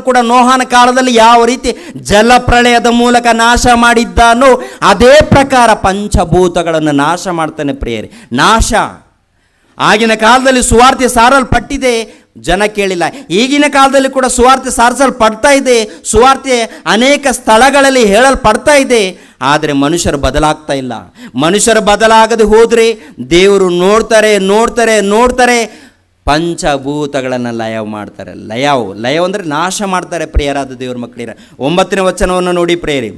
ಕೂಡ ನೋಹನ ಕಾಲದಲ್ಲಿ ಯಾವ ರೀತಿ ಜಲಪ್ರಳಯದ ಮೂಲಕ ನಾಶ ಮಾಡಿದ್ದಾನೋ ಅದೇ ಪ್ರಕಾರ ಪಂಚಭೂತಗಳನ್ನು ನಾಶ ಮಾಡ್ತಾನೆ ಪ್ರಿಯರಿ. ನಾಶ. ಆಗಿನ ಕಾಲದಲ್ಲಿ ಸುವಾರ್ತೆ ಸಾರಲ್ಪಟ್ಟಿದೆ. ಜನ ಕೇಳಿಲ್ಲ. ಈಗಿನ ಕಾಲದಲ್ಲಿ ಕೂಡ ಸುವಾರ್ತೆ ಸಾರಿಸಲ್ಪಡ್ತಾ ಇದೆ. ಸುವಾರ್ತೆ ಅನೇಕ ಸ್ಥಳಗಳಲ್ಲಿ ಹೇಳಲ್ಪಡ್ತಾ ಇದೆ. ಆದರೆ ಮನುಷ್ಯರು ಬದಲಾಗ್ತಾ ಇಲ್ಲ. ಮನುಷ್ಯರು ಬದಲಾಗದೆ ಹೋದರೆ ದೇವರು ನೋಡ್ತಾರೆ ನೋಡ್ತಾರೆ ನೋಡ್ತಾರೆ. ಪಂಚಭೂತಗಳನ್ನು ಲಯ ಮಾಡ್ತಾರೆ. ಲಯವು ಲಯ ಅಂದರೆ ನಾಶ ಮಾಡ್ತಾರೆ ಪ್ರಿಯರಾದ ದೇವ್ರ ಮಕ್ಕಳಿರ ಒಂಬತ್ತನೇ ವಚನವನ್ನು ನೋಡಿ ಪ್ರೇರಿ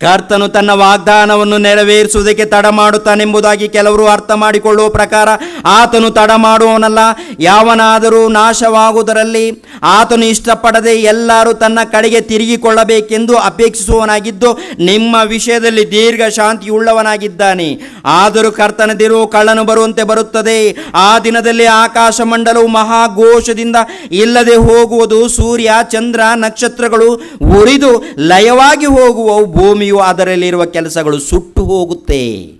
ಕರ್ತನು ತನ್ನ ವಾಗ್ದಾನವನ್ನು ನೆರವೇರಿಸುವುದಕ್ಕೆ ತಡ ಮಾಡುತ್ತಾನೆಂಬುದಾಗಿ ಕೆಲವರು ಅರ್ಥ ಮಾಡಿಕೊಳ್ಳುವ ಪ್ರಕಾರ ಆತನು ತಡ ಮಾಡುವವನಲ್ಲ. ಯಾವನಾದರೂ ನಾಶವಾಗುವುದರಲ್ಲಿ ಆತನು ಇಷ್ಟಪಡದೆ ಎಲ್ಲರೂ ತನ್ನ ಕಡೆಗೆ ತಿರುಗಿಕೊಳ್ಳಬೇಕೆಂದು ಅಪೇಕ್ಷಿಸುವವನಾಗಿದ್ದು ನಿಮ್ಮ ವಿಷಯದಲ್ಲಿ ದೀರ್ಘ ಶಾಂತಿಯುಳ್ಳವನಾಗಿದ್ದಾನೆ. ಆದರೂ ಕರ್ತನದಿರು ಕಳ್ಳನು ಬರುವಂತೆ ಬರುತ್ತದೆ. ಆ ದಿನದಲ್ಲಿ ಆಕಾಶ ಮಂಡಲವು ಮಹಾಘೋಷದಿಂದ ಇಲ್ಲದೆ ಹೋಗುವುದು ಸೂರ್ಯ, ಚಂದ್ರ, ನಕ್ಷತ್ರಗಳು ಉರಿದು ಲಯವಾಗಿ ಹೋಗುವವು. ಭೂಮಿಯು ಅದರಲ್ಲಿರುವ ಕೆಲಸಗಳು ಸುಟ್ಟು ಹೋಗುತ್ತೆ.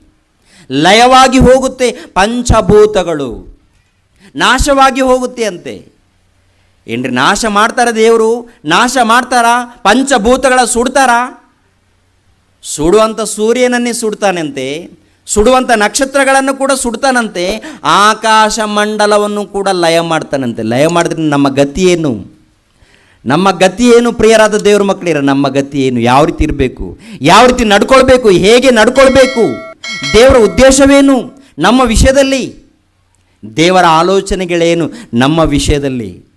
ಲಯವಾಗಿ ಹೋಗುತ್ತೆ ಪಂಚಭೂತಗಳು. ನಾಶವಾಗಿ ಹೋಗುತ್ತೆ ಅಂತೆ. ಏನ್ರಿ ನಾಶ ಮಾಡ್ತಾರ ದೇವರು? ನಾಶ ಮಾಡ್ತಾರ? ಪಂಚಭೂತಗಳ ಸುಡ್ತಾರ? ಸುಡುವಂಥ ಸೂರ್ಯನನ್ನೇ ಸುಡ್ತಾನಂತೆ. ಸುಡುವಂಥ ನಕ್ಷತ್ರಗಳನ್ನು ಕೂಡ ಸುಡ್ತಾನಂತೆ. ಆಕಾಶ ಮಂಡಲವನ್ನು ಕೂಡ ಲಯ ಮಾಡ್ತಾನಂತೆ. ಲಯ ಮಾಡಿದ್ರೆ ನಮ್ಮ ಗತಿ ಏನು? ನಮ್ಮ ಗತಿ ಏನು ಪ್ರಿಯರಾದ ದೇವ್ರ ಮಕ್ಕಳಿರ ನಮ್ಮ ಗತಿ ಏನು ಯಾವ ರೀತಿ ಇರಬೇಕು, ಯಾವ ರೀತಿ ನಡ್ಕೊಳ್ಬೇಕು, ಹೇಗೆ ನಡ್ಕೊಳ್ಬೇಕು, ದೇವರ ಉದ್ದೇಶವೇನು, ನಮ್ಮ ವಿಷಯದಲ್ಲಿ, ದೇವರ ಆಲೋಚನೆಗಳೇನು, ನಮ್ಮ ವಿಷಯದಲ್ಲಿ,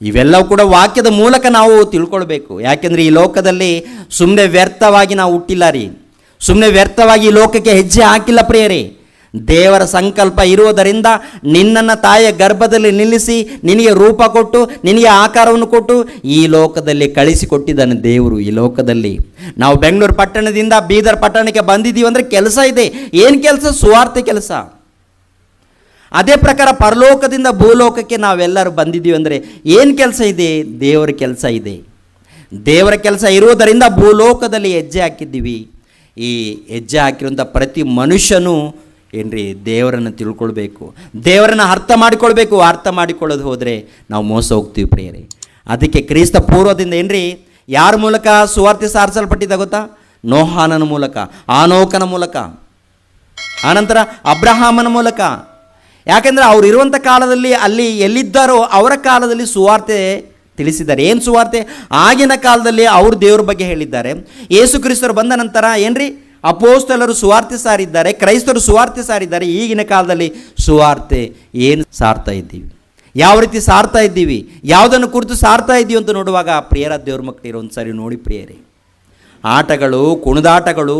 ಇವೆಲ್ಲವೂ ಕೂಡ ವಾಕ್ಯದ ಮೂಲಕ ನಾವು ತಿಳ್ಕೊಳ್ಬೇಕು. ಯಾಕೆಂದರೆ ಈ ಲೋಕದಲ್ಲಿ ಸುಮ್ಮನೆ ವ್ಯರ್ಥವಾಗಿ ನಾವು ಹುಟ್ಟಿಲ್ಲ ರೀ. ಸುಮ್ಮನೆ ವ್ಯರ್ಥವಾಗಿ ಲೋಕಕ್ಕೆ ಹೆಜ್ಜೆ ಹಾಕಿಲ್ಲ ಪ್ರಿಯರೇ. ದೇವರ ಸಂಕಲ್ಪ ಇರುವುದರಿಂದ ನಿನ್ನನ್ನು ತಾಯಿಯ ಗರ್ಭದಲ್ಲಿ ನಿಲ್ಲಿಸಿ ನಿನಗೆ ರೂಪ ಕೊಟ್ಟು, ನಿನಗೆ ಆಕಾರವನ್ನು ಕೊಟ್ಟು ಈ ಲೋಕದಲ್ಲಿ ಕಳಿಸಿಕೊಟ್ಟಿದ್ದಾನೆ ದೇವರು. ಈ ಲೋಕದಲ್ಲಿ ನಾವು ಬೆಂಗಳೂರು ಪಟ್ಟಣದಿಂದ ಬೀದರ್ ಪಟ್ಟಣಕ್ಕೆ ಬಂದಿದ್ದೀವಿ ಅಂದರೆ ಕೆಲಸ ಇದೆ. ಏನು ಕೆಲಸ? ಸುವಾರ್ಥ ಕೆಲಸ. ಅದೇ ಪ್ರಕಾರ ಪರಲೋಕದಿಂದ ಭೂಲೋಕಕ್ಕೆ ನಾವೆಲ್ಲರೂ ಬಂದಿದ್ದೀವಿ ಅಂದರೆ ಏನು ಕೆಲಸ ಇದೆ? ದೇವರ ಕೆಲಸ ಇದೆ. ದೇವರ ಕೆಲಸ ಇರುವುದರಿಂದ ಭೂಲೋಕದಲ್ಲಿ ಹೆಜ್ಜೆ ಹಾಕಿದ್ದೀವಿ. ಈ ಹೆಜ್ಜೆ ಹಾಕಿರುವಂಥ ಪ್ರತಿ ಮನುಷ್ಯನೂ ಏನ್ರಿ? ದೇವರನ್ನು ತಿಳ್ಕೊಳ್ಬೇಕು. ದೇವರನ್ನು ಅರ್ಥ ಮಾಡಿಕೊಳ್ಬೇಕು. ಅರ್ಥ ಮಾಡಿಕೊಳ್ಳೋದು ಹೋದರೆ ನಾವು ಮೋಸ ಹೋಗ್ತೀವಿ ಪ್ರಿಯರಿ. ಅದಕ್ಕೆ ಕ್ರಿಸ್ತ ಪೂರ್ವದಿಂದ ಏನ್ರಿ? ಯಾರ ಮೂಲಕ ಸುವಾರ್ತೆ ಸಾರಿಸಲ್ಪಟ್ಟಿದ್ದ ಗೊತ್ತಾ? ನೋಹಾನನ ಮೂಲಕ, ಆನೋಕನ ಮೂಲಕ. ಆನಂತರ ಅಬ್ರಹಾಮನ ಮೂಲಕ. ಯಾಕೆಂದರೆ ಅವರು ಇರುವಂಥ ಕಾಲದಲ್ಲಿ ಅಲ್ಲಿ ಎಲ್ಲಿದ್ದಾರೋ ಅವರ ಕಾಲದಲ್ಲಿ ಸುವಾರ್ತೆ ತಿಳಿಸಿದ್ದಾರೆ. ಏನು ಸುವಾರ್ತೆ? ಆಗಿನ ಕಾಲದಲ್ಲಿ ಅವರು ದೇವ್ರ ಬಗ್ಗೆ ಹೇಳಿದ್ದಾರೆ. ಯೇಸು ಕ್ರಿಸ್ತರು ಬಂದ ನಂತರ ಏನ್ರಿ? ಅಪೋಸ್ತಲರು ಸುವಾರ್ತೆ ಸಾರಿದ್ದಾರೆ, ಕ್ರೈಸ್ತರು ಸುವಾರ್ತೆ ಸಾರಿದ್ದಾರೆ, ಈಗಿನ ಕಾಲದಲ್ಲಿ ಸುವಾರ್ತೆ ಏನು ಸಾರ್ತಾ ಇದ್ದೀವಿ? ಯಾವ ರೀತಿ ಸಾರ್ತಾ ಇದ್ದೀವಿ? ಯಾವುದನ್ನು ಕುರಿತು ಸಾರ್ತಾ ಇದ್ದೀವಿ ಅಂತ ನೋಡುವಾಗ ಪ್ರಿಯರ ದೇವ್ರ ಮಕ್ಕಳಿರೋ ಒಂದು ಸಾರಿ ನೋಡಿ ಪ್ರಿಯರೇ. ಆಟಗಳು, ಕುಣಿದಾಟಗಳು,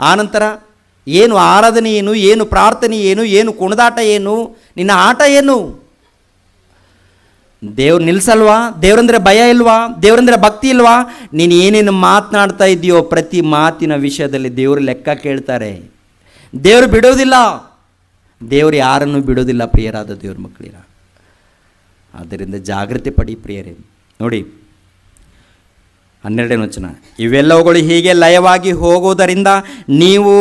ಆನಂತರ ಏನು ಆರಾಧನೆ ಏನು ಏನು ಪ್ರಾರ್ಥನೆ ಏನು ಏನು ಕುಣಿದಾಟ ಏನು, ನಿನ್ನ ಆಟ ಏನು? ದೇವ್ರು ನಿಲ್ಸಲ್ವಾ? ದೇವ್ರಂದ್ರೆ ಭಯ ಇಲ್ವಾ? ದೇವ್ರಂದ್ರೆ ಭಕ್ತಿ ಇಲ್ವಾ? ನೀನು ಏನೇನು ಮಾತನಾಡ್ತಾ ಇದೆಯೋ ಪ್ರತಿ ಮಾತಿನ ವಿಷಯದಲ್ಲಿ ದೇವರು ಲೆಕ್ಕ ಕೇಳ್ತಾರೆ. ದೇವರು ಬಿಡೋದಿಲ್ಲ. ದೇವರು ಯಾರನ್ನು ಬಿಡೋದಿಲ್ಲ ಪ್ರಿಯರಾದ ದೇವ್ರ ಮಕ್ಕಳಿರ. ಆದ್ದರಿಂದ ಜಾಗೃತಿ ಪಡಿ ಪ್ರಿಯರೇ. ನೋಡಿ ಹನ್ನೆರಡನೇ ವಚನ. ಇವೆಲ್ಲವುಗಳು ಹೀಗೆ ಲಯವಾಗಿ ಹೋಗುವುದರಿಂದ ನೀವು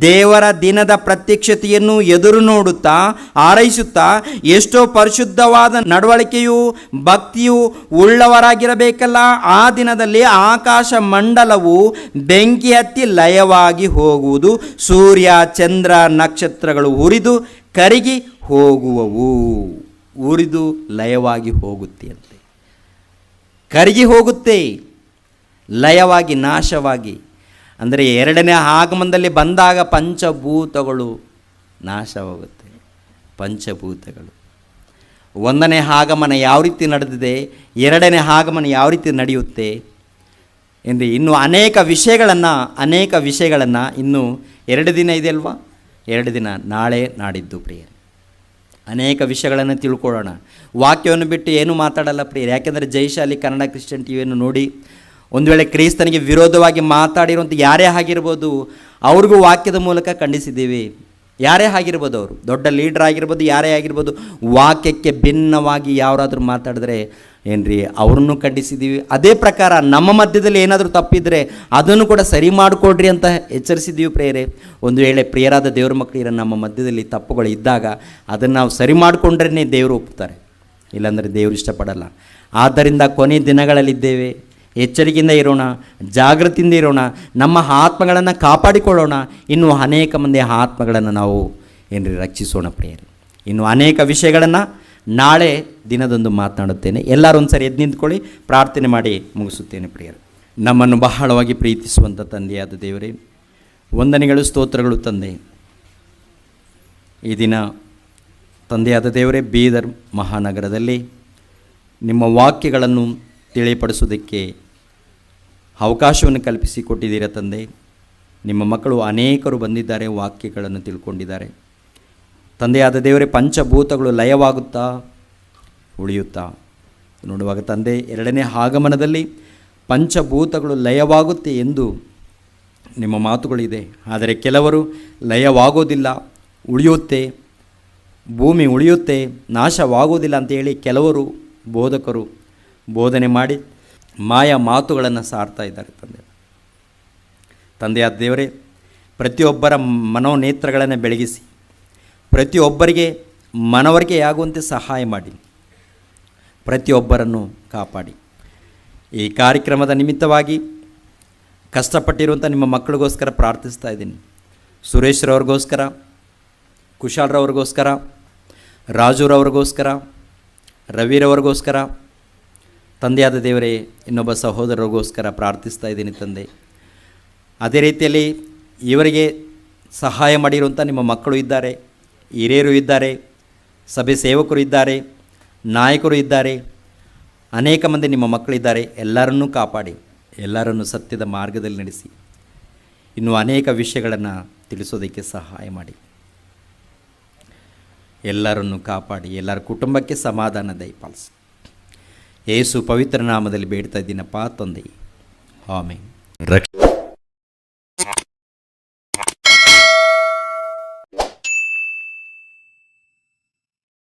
ದೇವರ ದಿನದ ಪ್ರತ್ಯಕ್ಷತೆಯನ್ನು ಎದುರು ನೋಡುತ್ತಾ ಆರೈಸುತ್ತಾ ಎಷ್ಟೋ ಪರಿಶುದ್ಧವಾದ ನಡವಳಿಕೆಯು, ಭಕ್ತಿಯು ಉಳ್ಳವರಾಗಿರಬೇಕಲ್ಲ, ಆ ದಿನದಲ್ಲಿ ಆಕಾಶ ಮಂಡಲವು ಬೆಂಕಿ ಹತ್ತಿ ಲಯವಾಗಿ ಹೋಗುವುದು, ಸೂರ್ಯ, ಚಂದ್ರ, ನಕ್ಷತ್ರಗಳು ಉರಿದು ಕರಗಿ ಹೋಗುವವು. ಉರಿದು ಲಯವಾಗಿ ಹೋಗುತ್ತೆ ಅಂತೆ ಕರಗಿ ಹೋಗುತ್ತೆ ಲಯವಾಗಿ, ನಾಶವಾಗಿ. ಅಂದರೆ ಎರಡನೇ ಆಗಮನದಲ್ಲಿ ಬಂದಾಗ ಪಂಚಭೂತಗಳು ನಾಶವಾಗುತ್ತೆ. ಪಂಚಭೂತಗಳು. ಒಂದನೇ ಆಗಮನ ಯಾವ ರೀತಿ ನಡೆದಿದೆ, ಎರಡನೇ ಆಗಮನ ಯಾವ ರೀತಿ ನಡೆಯುತ್ತೆ ಎಂದು ಇನ್ನು ಅನೇಕ ವಿಷಯಗಳನ್ನು ಅನೇಕ ವಿಷಯಗಳನ್ನು ಇನ್ನು ಎರಡು ದಿನ ಇದೆ ಅಲ್ವಾ? ಎರಡು ದಿನ ನಾಳೆ ನಾಡಿದ್ದು ಪ್ರಿಯ ಅನೇಕ ವಿಷಯಗಳನ್ನು ತಿಳ್ಕೊಳ್ಳೋಣ. ವಾಕ್ಯವನ್ನು ಬಿಟ್ಟು ಏನೂ ಮಾತಾಡಲ್ಲ ಪ್ರಿಯರು. ಯಾಕೆಂದರೆ ಜೈಶಾಲಿ ಕನ್ನಡ ಕ್ರಿಶ್ಚಿಯನ್ ಟಿವಿಯನ್ನು ನೋಡಿ ಒಂದು ವೇಳೆ ಕ್ರೈಸ್ತನಿಗೆ ವಿರೋಧವಾಗಿ ಮಾತಾಡಿರುವಂಥ ಯಾರೇ ಆಗಿರ್ಬೋದು, ಅವ್ರಿಗೂ ವಾಕ್ಯದ ಮೂಲಕ ಖಂಡಿಸಿದ್ದೀವಿ. ಯಾರೇ ಆಗಿರ್ಬೋದು ಅವರು, ದೊಡ್ಡ ಲೀಡ್ರ್ ಆಗಿರ್ಬೋದು, ಯಾರೇ ಆಗಿರ್ಬೋದು, ವಾಕ್ಯಕ್ಕೆ ಭಿನ್ನವಾಗಿ ಯಾರಾದರೂ ಮಾತಾಡಿದ್ರೆ ಏನ್ರಿ, ಅವ್ರನ್ನು ಖಂಡಿಸಿದ್ದೀವಿ. ಅದೇ ಪ್ರಕಾರ ನಮ್ಮ ಮಧ್ಯದಲ್ಲಿ ಏನಾದರೂ ತಪ್ಪಿದ್ರೆ ಅದನ್ನು ಕೂಡ ಸರಿ ಮಾಡಿಕೊಡ್ರಿ ಅಂತ ಎಚ್ಚರಿಸಿದ್ದೀವಿ ಪ್ರೇರೆ ಒಂದು ವೇಳೆ ಪ್ರಿಯರಾದ ದೇವ್ರ ಮಕ್ಕಳಿರ ನಮ್ಮ ಮಧ್ಯದಲ್ಲಿ ತಪ್ಪುಗಳು ಇದ್ದಾಗ ಅದನ್ನು ನಾವು ಸರಿ ಮಾಡಿಕೊಂಡ್ರೇ ದೇವರು ಒಪ್ತಾರೆ ಇಲ್ಲಾಂದರೆ ದೇವರು ಇಷ್ಟಪಡಲ್ಲ. ಆದ್ದರಿಂದ ಕೊನೆ ದಿನಗಳಲ್ಲಿದ್ದೇವೆ. ಎಚ್ಚರಿಕೆಯಿಂದ ಇರೋಣ ಜಾಗೃತಿಯಿಂದ ಇರೋಣ, ನಮ್ಮ ಆತ್ಮಗಳನ್ನು ಕಾಪಾಡಿಕೊಳ್ಳೋಣ. ಇನ್ನು ಅನೇಕ ಮಂದಿ ಆತ್ಮಗಳನ್ನು ನಾವು ಏನ್ರಿ ರಕ್ಷಿಸೋಣ ಪ್ರಿಯರು. ಇನ್ನು ಅನೇಕ ವಿಷಯಗಳನ್ನು ನಾಳೆ ದಿನದಂದು ಮಾತನಾಡುತ್ತೇನೆ. ಎಲ್ಲರೂ ಒಂದು ಸರಿ ಎದ್ದು ನಿಂತ್ಕೊಳ್ಳಿ, ಪ್ರಾರ್ಥನೆ ಮಾಡಿ ಮುಗಿಸುತ್ತೇನೆ ಪ್ರಿಯರು. ನಮ್ಮನ್ನು ಬಹಳವಾಗಿ ಪ್ರೀತಿಸುವಂಥ ತಂದೆಯಾದ ದೇವರೇ, ವಂದನೆಗಳು, ಸ್ತೋತ್ರಗಳು ತಂದೆ. ಈ ದಿನ ತಂದೆಯಾದ ದೇವರೇ, ಬೀದರ್ ಮಹಾನಗರದಲ್ಲಿ ನಿಮ್ಮ ವಾಕ್ಯಗಳನ್ನು ತಿಳಿಪಡಿಸೋದಕ್ಕೆ ಅವಕಾಶವನ್ನು ಕಲ್ಪಿಸಿಕೊಟ್ಟಿದ್ದೀರ ತಂದೆ? ನಿಮ್ಮ ಮಕ್ಕಳು ಅನೇಕರು ಬಂದಿದ್ದಾರೆ, ವಾಕ್ಯಗಳನ್ನು ತಿಳ್ಕೊಂಡಿದ್ದಾರೆ. ತಂದೆಯಾದ ದೇವರೇ, ಪಂಚಭೂತಗಳು ಲಯವಾಗುತ್ತಾ ಉಳಿಯುತ್ತಾ? ನೋಡುವಾಗ ತಂದೆ, ಎರಡನೇ ಆಗಮನದಲ್ಲಿ ಪಂಚಭೂತಗಳು ಲಯವಾಗುತ್ತೆ ಎಂದು ನಿಮ್ಮ ಮಾತುಗಳಿದೆ. ಆದರೆ ಕೆಲವರು ಲಯವಾಗೋದಿಲ್ಲ, ಉಳಿಯುತ್ತೆ, ಭೂಮಿ ಉಳಿಯುತ್ತೆ, ನಾಶವಾಗೋದಿಲ್ಲ ಅಂತೇಳಿ ಕೆಲವರು ಬೋಧಕರು ಬೋಧನೆ ಮಾಡಿ ಮಾಯ ಮಾತುಗಳನ್ನು ಸಾರ್ತಾ ಇದ್ದಾರೆ ತಂದೆ. ತಂದೆಯಾದ ದೇವರೇ, ಪ್ರತಿಯೊಬ್ಬರ ಮನೋನೇತ್ರಗಳನ್ನು ಬೆಳಗಿಸಿ, ಪ್ರತಿಯೊಬ್ಬರಿಗೆ ಮನವರಿಕೆಯಾಗುವಂತೆ ಸಹಾಯ ಮಾಡಿ, ಪ್ರತಿಯೊಬ್ಬರನ್ನು ಕಾಪಾಡಿ. ಈ ಕಾರ್ಯಕ್ರಮದ ನಿಮಿತ್ತವಾಗಿ ಕಷ್ಟಪಟ್ಟಿರುವಂಥ ನಿಮ್ಮ ಮಕ್ಕಳಿಗೋಸ್ಕರ ಪ್ರಾರ್ಥಿಸ್ತಾ ಇದ್ದೀನಿ. ಸುರೇಶ್ರವ್ರಿಗೋಸ್ಕರ ಕುಶಾಲ್ರವ್ರಿಗೋಸ್ಕರ ರಾಜುರವ್ರಿಗೋಸ್ಕರ ರವಿರವ್ರಿಗೋಸ್ಕರ ತಂದೆಯಾದ ದೇವರೇ, ಇನ್ನೊಬ್ಬ ಸಹೋದರರಿಗೋಸ್ಕರ ಪ್ರಾರ್ಥಿಸ್ತಾ ಇದ್ದೀನಿ ತಂದೆ. ಅದೇ ರೀತಿಯಲ್ಲಿ ಇವರಿಗೆ ಸಹಾಯ ಮಾಡಿರುವಂಥ ನಿಮ್ಮ ಮಕ್ಕಳು ಇದ್ದಾರೆ, ಹಿರಿಯರು ಇದ್ದಾರೆ, ಸಭೆ ಸೇವಕರು ಇದ್ದಾರೆ, ನಾಯಕರು ಇದ್ದಾರೆ, ಅನೇಕ ಮಂದಿ ನಿಮ್ಮ ಮಕ್ಕಳಿದ್ದಾರೆ. ಎಲ್ಲರನ್ನೂ ಕಾಪಾಡಿ, ಎಲ್ಲರನ್ನೂ ಸತ್ಯದ ಮಾರ್ಗದಲ್ಲಿ ನಡೆಸಿ. ಇನ್ನೂ ಅನೇಕ ವಿಷಯಗಳನ್ನು ತಿಳಿಸೋದಕ್ಕೆ ಸಹಾಯ ಮಾಡಿ. ಎಲ್ಲರನ್ನು ಕಾಪಾಡಿ, ಎಲ್ಲರ ಕುಟುಂಬಕ್ಕೆ ಸಮಾಧಾನ ದಯಪಾಲಿಸಿ. ಏಸು ಪವಿತ್ರ ನಾಮದಲ್ಲಿ ಬೇಡ್ತಾ ಇದ್ದೀನಪ್ಪ ತಂದೆ ಆಮೇಲೆ ರಕ್ಷ